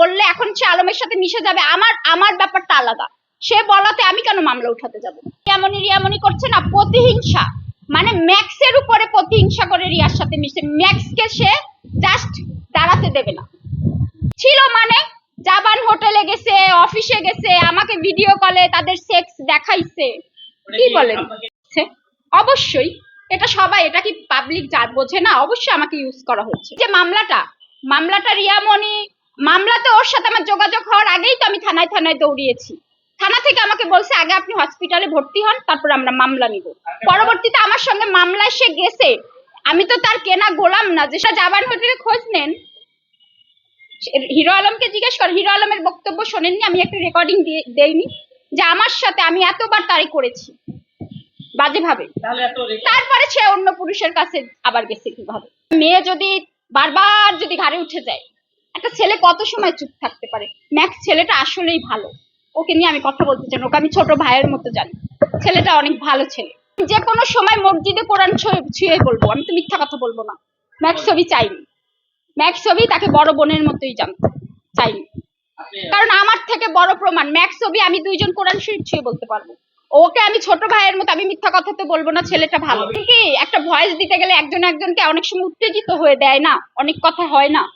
বললে এখন সে আলমের সাথে মিশে যাবে। আমার আমার ব্যাপারটা আলাদা। সে বলাতে আমি কেন মামলা উঠাতে যাব? এমনই রিয়ামনি করছে না প্রতিহিংসা। মানে ম্যাক্সের উপরে প্রতিহিংসা করে রিয়ার সাথে মিশে। ম্যাক্সকে সে জাস্ট দাঁড়াতে দেবে না। ছিল মানে জাবান হোটেলে গেছে অফিসে গেছে আমাকে ভিডিও কলে তাদের সেক্স দেখাইছে। কি বলেন? অবশ্যই। এটা সবাই এটা কি পাবলিক যা বোঝে না? অবশ্যই আমাকে ইউজ করা হচ্ছে। যে মামলাটা মামলাটা রিয়ামণি মামলাতে ওর সাথে আমার যোগাযোগ হওয়ার আগেই তো আমি থানায় থানায় দৌড়িয়েছি। থানা থেকে আমাকে বলছে আগে আপনি হসপিটালে ভর্তি হন তারপর আমরা মামলা নিব। পরবর্তীতে আমার সঙ্গে মামলায় সে গেছে। আমি তো তার কেনা গোলাম না যেটা জাবান হোটেলে খোঁজ নেন। হিরো আলমকে জিজ্ঞেস কর হিরো আলমের বক্তব্য শোনেননি আমি একটা রেকর্ডিং দেইনি। যে আমার সাথে আমি এতবার তারই করেছি বাজে ভাবে তাহলে এত রেখে- তারপরে সে অন্য পুরুষের কাছে আবার গেছে কীভাবে? মেয়ে যদি বারবার যদি ঘাড়ে উঠে যায় একটা ছেলে কত সময় চুপ থাকতে পারে? ম্যাক্স ছেলেটা আসলেই ভালো। ওকে নিয়ে আমি কথা বলতে চাই ওকে আমি ছোট ভাইয়ের মতো জানি। ছেলেটা অনেক ভালো ছেলে। যে কোনো সময় মসজিদে কোরআন ছুঁয়ে- বলব, আমি তো মিথ্যা কথা বলব না। ম্যাক্স ছবি চাইনি। ম্যাক্স ছবি তাকে বড় বোনের মতোই জানতো চাইনি। কারণ আমার থেকে বড় প্রমাণ ম্যাক্স ছবি আমি দুইজন কোরআন শরীফ ছুঁয়ে বলতে পারব। ওকে আমি ছোট ভাইয়ের মতো, আমি মিথ্যা কথা তো বলব না, ছেলেটা ভালো। কি? একটা ভয়েস দিতে গেলে একজন একজনকে অনেক সময় উত্তেজিত হয়ে দেয় না? অনেক কথা হয় না?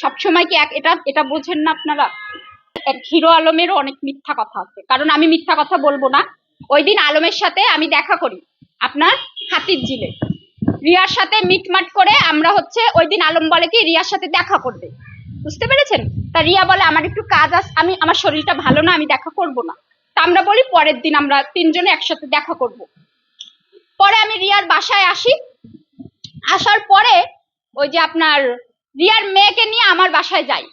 সব সময় কি এক- এটা এটা বোঝেন না আপনারা? হিরো আলমেরও অনেক মিথ্যা কথা আছে। কারণ আমি মিথ্যা কথা বলব না। ওই দিন আলমের সাথে আমি দেখা করি, আপনার হাতির জিলে রিয়ার সাথে মিটমাট করে আমরা হচ্ছে ওই দিন আলম বলে কি, রিয়ার সাথে দেখা করবে। বুঝতে পেরেছেন? তা রিয়া বলে, আমার একটু কাজ আস, আমি, আমার শরীরটা ভালো না, আমি দেখা করব না। তা আমরা বলি, পরের দিন আমরা তিনজনে একসাথে দেখা করব। পরে আমি রিয়ার বাসায় আসি। আসার পরে ওই যে আপনার রিয়ার মেয়েকে নিয়ে আমার বাসায় যাই।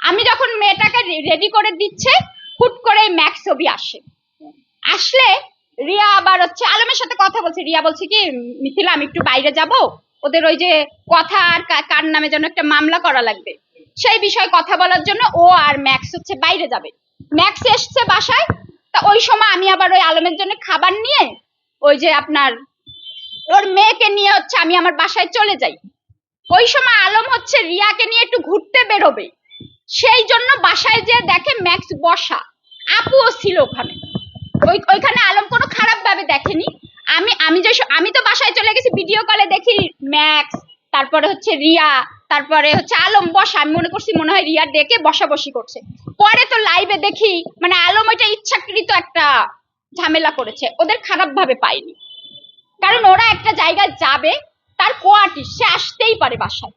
আমি যখন মেয়েটাকে রেডি করে দিচ্ছে, হুট করে ম্যাক্স ছবি আসে। আসলে রিয়া আবার হচ্ছে, আলমের সাথে কথা বলছে। রিয়া বলছে কি, মিথিলা, আমি একটু বাইরে যাব। ওদের ওই যে কথা আর কার নামে যেন একটা মামলা করা লাগবে। সেই বিষয়ে কথা বলার জন্য ও আর ম্যাক্স হচ্ছে বাইরে যাবে। ম্যাক্স এসছে বাসায়। তা ওই সময় আমি আবার ওই আলমের জন্য খাবার নিয়ে ওই যে আপনার ওর মেয়েকে নিয়ে হচ্ছে আমি আমার বাসায় চলে যাই। ওই সময় আলম হচ্ছে রিয়াকে নিয়ে একটু ঘুরতে বেরোবে। সেই জন্য বাসায় যে দেখে ম্যাক্স বসা। আপুও ছিল ওখানে। ওই ওইখানে আলম কোনো খারাপ ভাবে দেখেনি। আমি আমি যে আমি তো বাসায় চলে গেছি ভিডিও কলে দেখি ম্যাক্স, তারপরে হচ্ছে রিয়া, তারপরে হচ্ছে আলম বসা। আমি মনে করছি মনে হয় রিয়া ডেকে বসা বসি করছে। পরে তো লাইভে দেখি মানে আলম ওইটা ইচ্ছাকৃত একটা ঝামেলা করেছে। ওদের খারাপ ভাবে পাইনি। কারণ ওরা একটা জায়গায় যাবে তার কোয়ার্টিস সে আসতেই পারে বাসায়।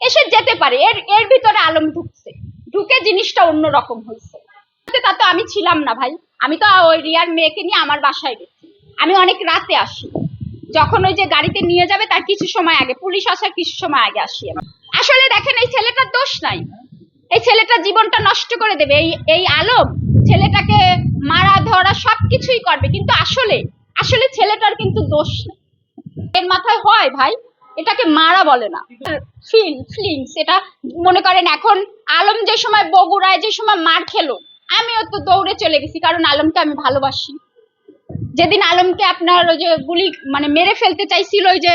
এসে যেতে পারে, এর এর ভিতরে আলম ঢুকছে। ঢুকে জিনিসটা অন্যরকম হয়েছে। তা তো আমি ছিলাম না ভাই। আমি তো ওই রিয়ার মেয়েকে নিয়ে আমার বাসায় গেছি। আমি অনেক রাতে আসি। যখন ওই যে গাড়িতে নিয়ে যাবে, তার কিছু সময় আগে, পুলিশ আসার কিছু সময় আগে আসি আসলে দেখেন, এই ছেলেটার দোষ নাই। এই ছেলেটা জীবনটা নষ্ট করে দেবে। এই এই আলম ছেলেটাকে মারা ধরা সবকিছুই করবে। কিন্তু আসলে আসলে ছেলেটার কিন্তু দোষ নেই। এর মাথায় হয় ভাই, এটাকে মারা বলে না। ফিল ফিলিংস এটা মনে করেন এখন আলম যে সময় বগুড়ায়, যে সময় মার খেলো, আমিও তো দৌড়ে চলে গেছি, কারণ আলমকে আমি ভালোবাসি। যেদিন আলমকে আপনার ওই যে গুলি মানে মেরে ফেলতে চাইছিল ওই যে,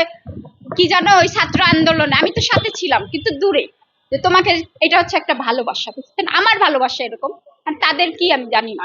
কি জানো ওই ছাত্র আন্দোলনে, আমি তো সাথে ছিলাম, কিন্তু দূরে। যে তোমাকে, এটা হচ্ছে একটা ভালোবাসা, বুঝছেন? আমার ভালোবাসা এরকম, আর তাদের কি আমি জানি না।